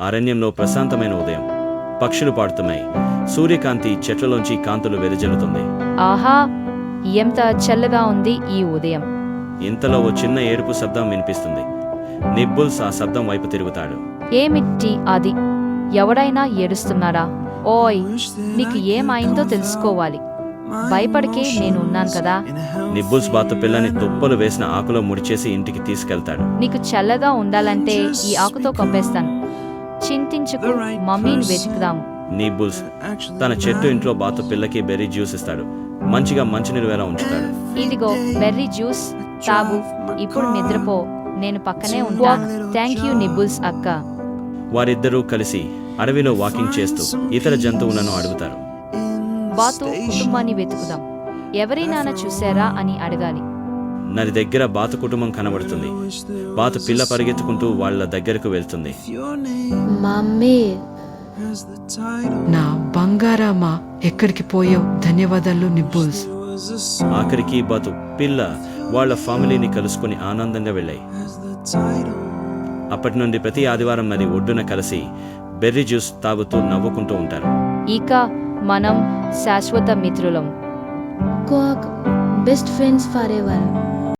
అరణ్యంలో ప్రశాంతమైన ఉదయం. పక్షులు పాడుతున్నాయి. సూర్యకాంతి చెట్లలోంచి కాంతులు వెదజల్లుతుంది. ఆహా! ఎంత చల్లగా ఉంది ఈ ఉదయం. ఇంతలో ఓ చిన్న ఏడుపు శబ్దం వినిపిస్తుంది. నిబ్బుల్స్ ఆ శబ్దం వైపు తిరుగుతాడు. ఏమిటి అది? ఎవడైనా ఏడుస్తున్నారా ఓయ్! నీకు ఏమైందో తెలుసుకోవాలి. భయపడికే నేను ఉన్నాను కదా. నిబ్బుల్స్ బాతు పిల్లని తుప్పలు వేసిన ఆకులో ముడిచేసి ఇంటికి తీసుకెళ్తాడు. నీకు చల్లగా ఉండాలంటే ఈ ఆకుతో కప్పేస్తాను చింతించుకు. మమ్మీని వెతుకుదాము. నిబ్బుల్స్ తన చెట్టు ఇంట్లో బాతు పిల్లకి బెర్రీ జ్యూస్ ఇస్తాడు. మంచిగా మంచినీరు వేలా ఉంచుతాడు. ఇదిగో బెర్రీ జ్యూస్ తాగు. ఇప్పుడు నిద్రపో. నేను పక్కనే ఉంటాను థ్యాంక్ యూ నిబుల్స్ అక్క. వారిద్దరూ కలిసి అడవిలో వాకింగ్ చేస్తూ ఇతర జంతువులను అడుగుతారు. బాతు కుటుంబాన్ని వెతుకుదాం. ఎవరినానా చూసారా అని అడగాలి. నది దగ్గర బాతు కుటుంబం కనబడుతుంది. బాతు పిల్ల పరిగెత్తుకుంటూ వాళ్ళ దగ్గరకు వెళ్తుంది. మమ్మీ నా బంగారామా ఎక్కడికి పోయావు? ధన్యవాదాలు నిబ్బుల్స్. ఆఖరికి బాతు పిల్ల వాళ్ళ ఫ్యామిలీని కలుసుకొని ఆనందంగా వెళ్ళాయి. అప్పటి నుండి ప్రతి ఆదివారం నది ఒడ్డున కలిసి బెర్రీ జ్యూస్ తాగుతూ నవ్వుకుంటూ ఉంటారు. ఇక మనం శాశ్వత మిత్రులం. best friends forever.